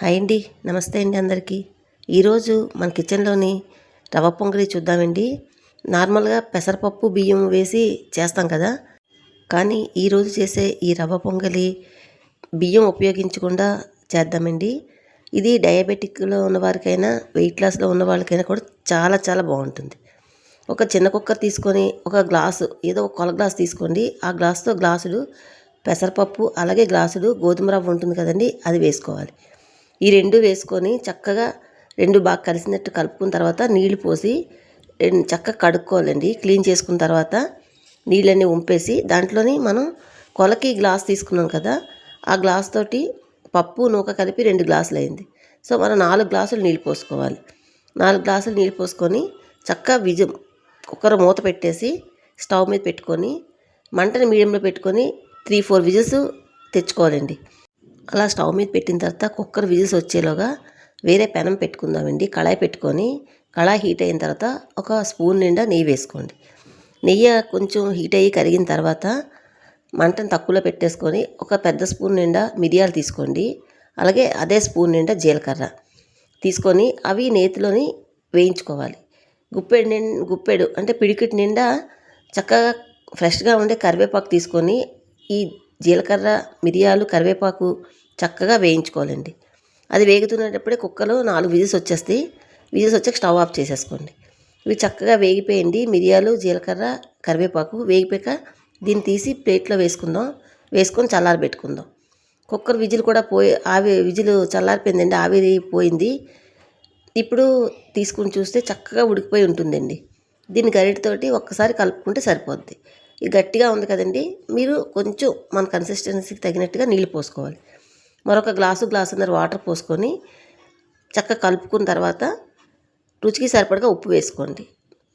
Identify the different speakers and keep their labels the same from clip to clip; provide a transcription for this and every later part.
Speaker 1: Hi అండి. నమస్తే అండి అందరికీ. ఈరోజు మన కిచెన్లోని రవ్వ పొంగలి చూద్దామండి. నార్మల్గా పెసరపప్పు బియ్యం వేసి చేస్తాం కదా. కానీ ఈరోజు చేసే ఈ రవ పొంగలి బియ్యం ఉపయోగించకుండా చేద్దామండి. ఇది డయాబెటిక్లో ఉన్నవారికైనా వెయిట్ లాస్లో ఉన్న వాళ్ళకైనా కూడా చాలా చాలా బాగుంటుంది. ఒక చిన్న కుక్కర్ తీసుకొని ఒక గ్లాసు ఏదో ఒక కొల గ్లాస్ తీసుకోండి. ఆ గ్లాసుతో గ్లాసుడు పెసరపప్పు అలాగే గ్లాసుడు గోధుమ రవ్వ ఉంటుంది కదండి అది వేసుకోవాలి. ఈ రెండు వేసుకొని చక్కగా రెండు బాగా కలిసినట్టు కలుపుకున్న తర్వాత నీళ్ళు పోసి రెండు చక్కగా కడుక్కోవాలండి. క్లీన్ చేసుకున్న తర్వాత నీళ్ళన్నీ ఉంపేసి దాంట్లోని మనం కొలకి గ్లాస్ తీసుకున్నాం కదా ఆ గ్లాస్ తోటి పప్పు నూక కలిపి రెండు గ్లాసులు అయింది. సో మనం నాలుగు గ్లాసులు నీళ్ళు పోసుకోవాలి. నాలుగు గ్లాసులు నీళ్ళు పోసుకొని చక్కగా విజం కుక్కర్ మూత పెట్టేసి స్టవ్ మీద పెట్టుకొని మంటని మీడియంలో పెట్టుకొని త్రీ ఫోర్ విజిల్స్ తెచ్చుకోవాలండి. అలా స్టవ్ మీద పెట్టిన తర్వాత కుక్కర్ విజిల్స్ వచ్చేలోగా వేరే పెనం పెట్టుకుందామండి. కళాయి పెట్టుకొని కళాయి హీట్ అయిన తర్వాత ఒక స్పూన్ నిండా నెయ్యి వేసుకోండి. నెయ్యి కొంచెం హీట్ అయ్యి కరిగిన తర్వాత మంటను తక్కువలో పెట్టేసుకొని ఒక పెద్ద స్పూన్ నిండా మిరియాలు తీసుకోండి. అలాగే అదే స్పూన్ నిండా జీలకర్ర తీసుకొని అవి నేతిలోని వేయించుకోవాలి. గుప్పెడు నిండా గుప్పెడు అంటే పిడికిటి నిండా చక్కగా ఫ్రెష్గా ఉండే కరివేపాకు తీసుకొని ఈ జీలకర్ర మిరియాలు కరివేపాకు చక్కగా వేయించుకోవాలండి. అది వేగుతున్నప్పుడే కుక్కలో నాలుగు విజిల్స్ వచ్చేస్తాయి. విజిల్స్ వచ్చాక స్టవ్ ఆఫ్ చేసేసుకోండి. ఇవి చక్కగా వేగిపోయింది మిరియాలు జీలకర్ర కరివేపాకు వేగిపోయాక దీన్ని తీసి ప్లేట్లో వేసుకుందాం. వేసుకొని చల్లారి పెట్టుకుందాం. కుక్కర్ విజిల్ కూడా పోయి ఆవి విజిల్ చల్లారిపోయిందండి. ఆవిరి పోయింది. ఇప్పుడు తీసుకుని చూస్తే చక్కగా ఉడికిపోయి ఉంటుందండి. దీన్ని గరిటతోటి ఒక్కసారి కలుపుకుంటే సరిపోద్ది. ఇది గట్టిగా ఉంది కదండి. మీరు కొంచెం మన కన్సిస్టెన్సీకి తగినట్టుగా నీళ్ళు పోసుకోవాలి. మరొక గ్లాసు గ్లాసున్నర వాటర్ పోసుకొని చక్కగా కలుపుకున్న తర్వాత రుచికి సరిపడగా ఉప్పు వేసుకోండి.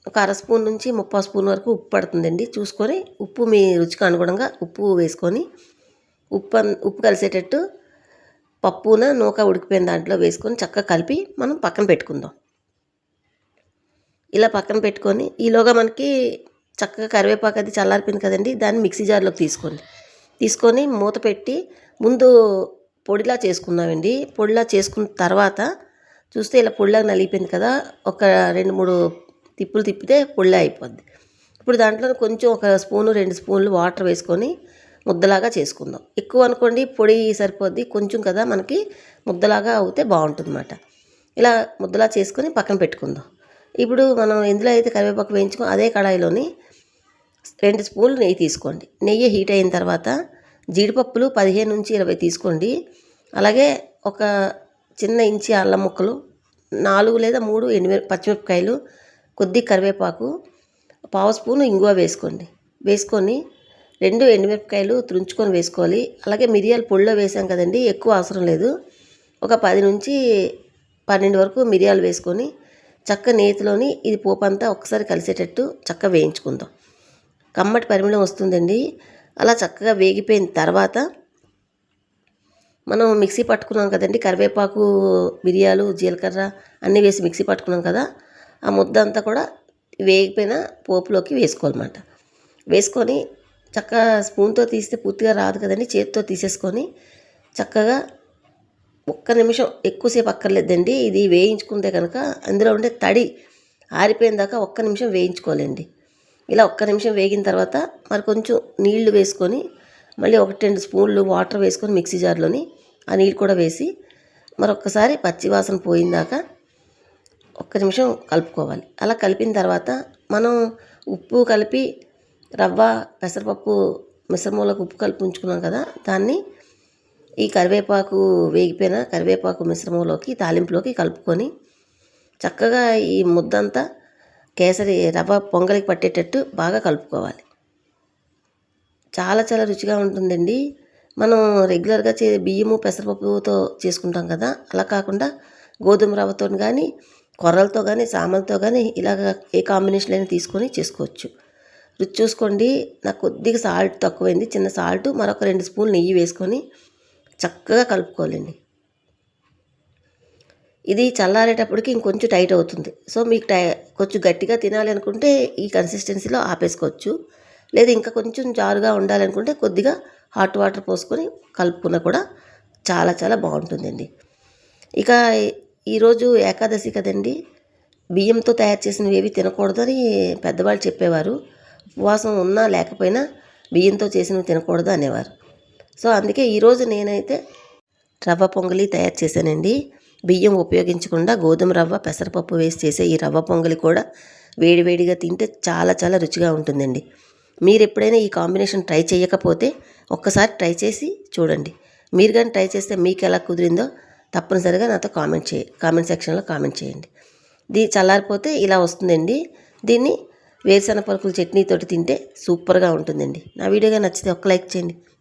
Speaker 1: ఒక అర స్పూన్ నుంచి ముప్పై స్పూన్ వరకు ఉప్పు పడుతుందండి. చూసుకొని ఉప్పు మీ రుచికి అనుగుణంగా ఉప్పు వేసుకొని ఉప్పు ఉప్పు కలిసేటట్టు పప్పున నూక ఉడికిపోయిన దాంట్లో వేసుకొని చక్కగా కలిపి మనం పక్కన పెట్టుకుందాం. ఇలా పక్కన పెట్టుకొని ఈలోగా మనకి చక్కగా కరివేపాకు అది చల్లారిపోయింది కదండి. దాన్ని మిక్సీ జార్లోకి తీసుకోండి. తీసుకొని మూత పెట్టి ముందు పొడిలా చేసుకున్నామండి పొడిలా చేసుకున్న తర్వాత చూస్తే ఇలా పొడిలాగా నలిగిపోయింది కదా. ఒక రెండు మూడు తిప్పులు తిప్పితే పొడిలా అయిపోద్ది. ఇప్పుడు దాంట్లో కొంచెం ఒక స్పూను రెండు స్పూన్లు వాటర్ వేసుకొని ముద్దలాగా చేసుకుందాం. ఎక్కువ అనుకోండి పొడి సరిపోద్ది. కొంచెం కదా మనకి ముద్దలాగా అవుతే బాగుంటుంది అన్నమాట ఇలా ముద్దలా చేసుకొని పక్కన పెట్టుకుందాం. ఇప్పుడు మనం ఎందులో అయితే కరివేపాకు వేయించుకో అదే కడాయిలోని రెండు స్పూన్లు నెయ్యి తీసుకోండి. నెయ్యి హీట్ అయిన తర్వాత జీడిపప్పులు పదిహేను నుంచి ఇరవై తీసుకోండి. అలాగే ఒక చిన్న ఇంచి అల్లం ముక్కలు నాలుగు లేదా మూడు ఎనిమిది పచ్చిమిరపకాయలు కొద్ది కరివేపాకు పావు స్పూను ఇంగువ వేసుకోండి. వేసుకొని రెండు ఎండుమిరపకాయలు తుంచుకొని వేసుకోవాలి. అలాగే మిరియాలు పొడిలో వేసాం కదండి ఎక్కువ అవసరం లేదు. ఒక పది నుంచి పన్నెండు వరకు మిరియాలు వేసుకొని చక్క నేతిలోని ఇది పోపు అంతా ఒకసారి కలిసేటట్టు చక్క వేయించుకుందాం. కమ్మటి పరిమళం వస్తుందండి. అలా చక్కగా వేగిపోయిన తర్వాత మనం మిక్సీ పట్టుకున్నాం కదండి. కరివేపాకు మిరియాలు జీలకర్ర అన్నీ వేసి మిక్సీ పట్టుకున్నాం కదా. ఆ ముద్ద అంతా కూడా వేగిపోయిన పోపులోకి వేసుకోవాలన్నమాట. వేసుకొని చక్కగా స్పూన్తో తీస్తే పూర్తిగా రాదు కదండి. చేతితో తీసేసుకొని చక్కగా ఒక్క నిమిషం ఎక్కువసేపు అక్కర్లేదండి. ఇది వేయించుకుంటే కనుక అందులో ఉండే తడి ఆరిపోయిన దాకా ఒక్క నిమిషం వేయించుకోవాలండి. ఇలా ఒక్క నిమిషం వేగిన తర్వాత మరి కొంచెం నీళ్ళు వేసుకొని మళ్ళీ ఒకటి రెండు స్పూన్లు వాటర్ వేసుకొని మిక్సీ జార్లోని ఆ నీళ్ళు కూడా వేసి మరొకసారి పచ్చివాసన పోయిందాక ఒక్క నిమిషం కలుపుకోవాలి. అలా కలిపిన తర్వాత మనం ఉప్పు కలిపి రవ్వ పెసరపప్పు మిశ్రమంలోకి ఉప్పు కలిపి ఉంచుకున్నాం కదా దాన్ని ఈ కరివేపాకు వేగిపోయిన కరివేపాకు మిశ్రమంలోకి తాలింపులోకి కలుపుకొని చక్కగా ఈ ముద్దంతా కేసరి రవ్వ పొంగలికి పట్టేటట్టు బాగా కలుపుకోవాలి. చాలా చాలా రుచిగా ఉంటుందండి. మనం రెగ్యులర్గా చే బియ్యము పెసరపప్పుతో చేసుకుంటాం కదా అలా కాకుండా గోధుమ రవ్వతో కానీ కొర్రలతో కానీ సామలతో కానీ ఇలాగ ఏ కాంబినేషన్ అయినా తీసుకొని చేసుకోవచ్చు. రుచి చూసుకోండి. నాకు కొద్దిగా సాల్ట్ తక్కువైంది. చిన్న సాల్ట్ మరొక రెండు స్పూన్లు నెయ్యి వేసుకొని చక్కగా కలుపుకోవాలండి ఇది చల్లారేటప్పటికి ఇంకొంచెం టైట్ అవుతుంది. సో మీకు టై కొంచెం గట్టిగా తినాలి అనుకుంటే ఈ కన్సిస్టెన్సీలో ఆపేసుకోవచ్చు. లేదా ఇంకా కొంచెం జారుగా ఉండాలనుకుంటే కొద్దిగా హాట్ వాటర్ పోసుకొని కలుపుకున్నా కూడా చాలా చాలా బాగుంటుందండి. ఇక ఈరోజు ఏకాదశి కదండి. బియ్యంతో తయారు చేసినవి ఏవి తినకూడదని పెద్దవాళ్ళు చెప్పేవారు. ఉపవాసం ఉన్నా లేకపోయినా బియ్యంతో చేసినవి తినకూడదు అనేవారు. సో అందుకే ఈరోజు నేనైతే రవ్వ పొంగలి తయారు చేశానండి. బియ్యం ఉపయోగించకుండా గోధుమ రవ్వ పెసరపప్పు వేసి చేసే ఈ రవ్వ పొంగలి కూడా వేడివేడిగా తింటే చాలా చాలా రుచిగా ఉంటుందండి. మీరు ఎప్పుడైనా ఈ కాంబినేషన్ ట్రై చేయకపోతే ఒక్కసారి ట్రై చేసి చూడండి. మీరు కానీ ట్రై చేస్తే మీకు ఎలా కుదిరిందో తప్పనిసరిగా నాతో కామెంట్ చేయ కామెంట్ సెక్షన్లో కామెంట్ చేయండి. దీ చల్లారిపోతే ఇలా వస్తుందండి. దీన్ని వేరుశనగ పలుకుల చట్నీతోటి తింటే సూపర్గా ఉంటుందండి. నా వీడియోగా నచ్చితే ఒక్క లైక్ చేయండి.